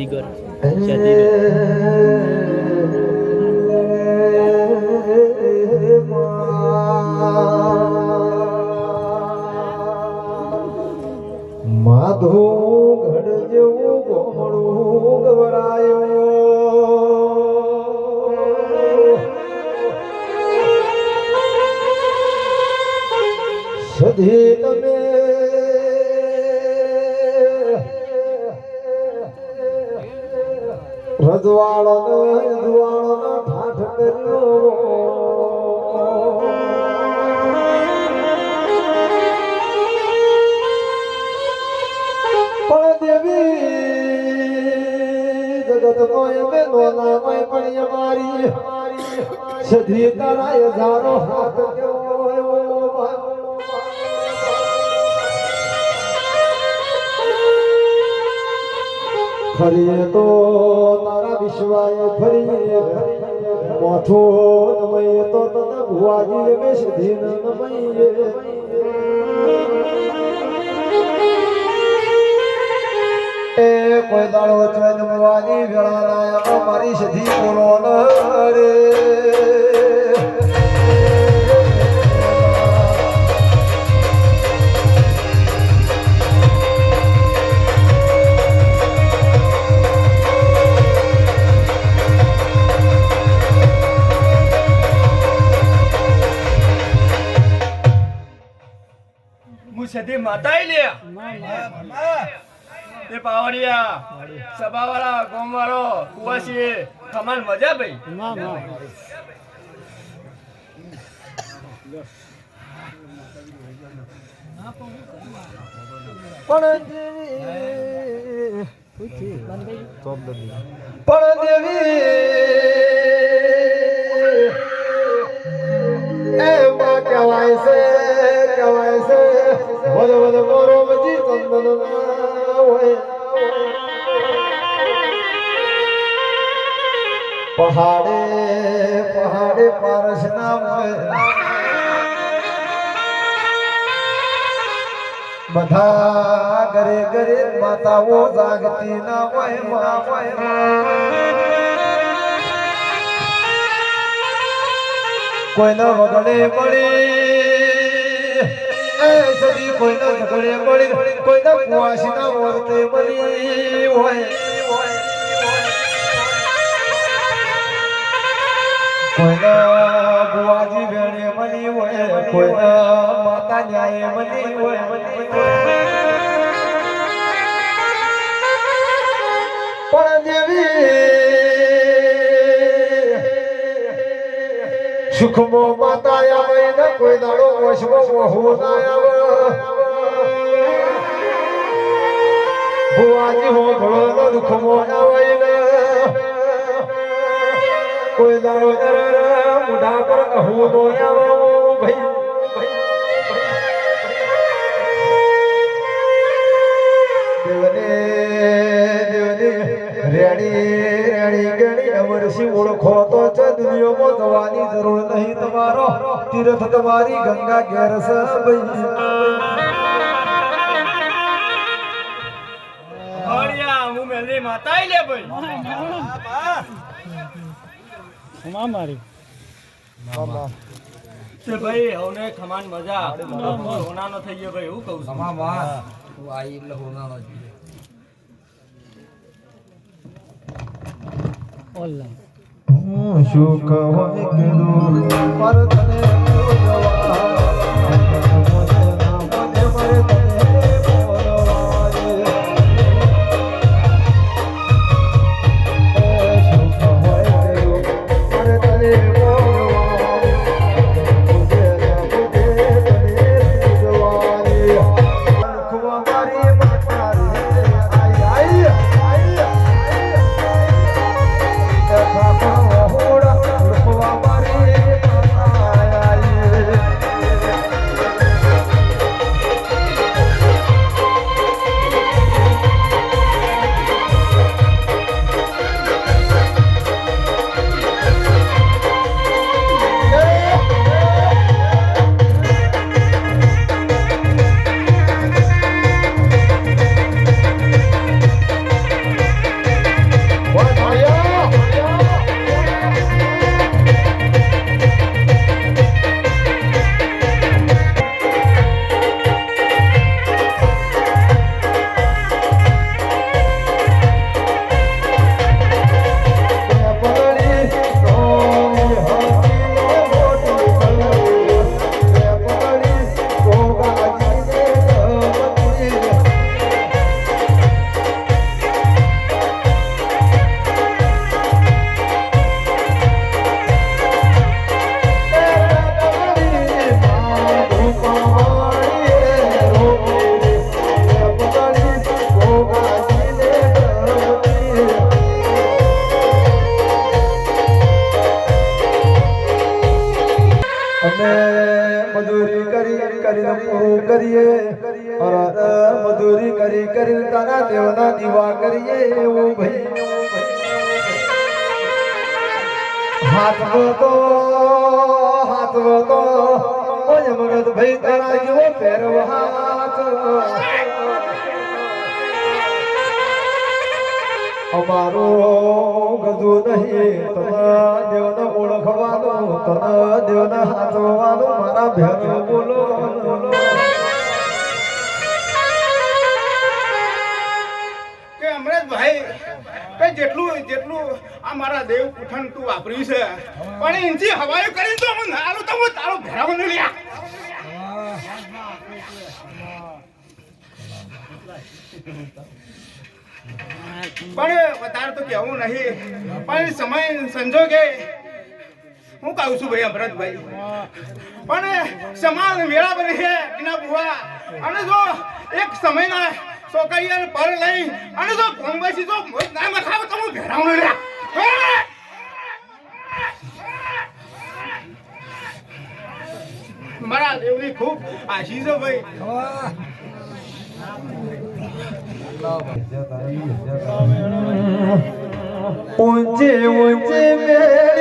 જીગર માધું ઘડ જેવું ગોમડું ગવરાયો સધી તમે રજવાડો રજવાડો ઠાઠ કર્યો. પણ દેવી જગત મોય મે નોના મોય પણ અમારી સધી તારા હાથ કેવો ફરીએ તો તારા વિશ્વાય ફરીએ. મોથો નમઈએ તો તને ભુવાજી મે સધી નમઈએ. એ કોઈ દાડો ભુવાજી વેળા લાયા મારી સધી બોલો ન રે સધી માતાઈ લે. એ પાવડિયા સભાવાળા ગોમવાળો કુવાસી કમાન મજા ભાઈ. પણ દેવી મોરો બજી ચંદન હોય પહાડે પહાડે પારસ ના હોય. બધા ઘરે ઘરે માતાઓ જાગતી ના હોય હોય. કોઈને વગડે મળી એ સદી કોઈને ઝઘડે મળી કોઈને કુવાસી ના વર્તે હોય કોઈના બુવાજી માતા ન્યાય મળી હોય. સુખમો માતા આવે ને કોઈ દાડો વશમો વહુ ના આવે. ભુવાજી હો દુખમો ના હોય ને. કોઈ દાડો મુઢા પર કહું નો આવો ભાઈ. તો છે જરૂર નહીં તમારો. તીર્થ તમારી ગંગા ઘેર મેલી માતાઈ લે ભાઈ. મારી. તે ભાઈ હવને ખમાન મજા સોનાનો થઈ ગયો ભાઈ હું કહું છું. શું કહું કીધું પર તને દીવા ભાઈ હાથવો તો હાથવો તો ઓય મગજ ભાઈ તારા હાથ. તને દેવને ઓળખવાનું, તને દેવને હાથવાનું મારા ભેરો બોલો કે જેટલું જેટલું આ મારા દેવ પુઠન તું વાપર્યું છે. પણ એનથી હવાયો કરી તો હું નાલો તો હું તારો ભેરાવો નહીં લ્યા. પણ વધારે તો કહેવું નહીં. પણ સમય સંજોગે હું કહું છું ભાઈ અમરતભાઈ. પણ સમાન વેળા બની છે એના બુવા. અને જો એક સમયના છોકરીઓ પર લઈ. અને જો કોંગ્રેસી જો ના મખાવ તો હું ભેરાવું હે! મારા દેવની ખૂબ આશીષ છે ભાઈ. ઊંચે ઊંચે મેળે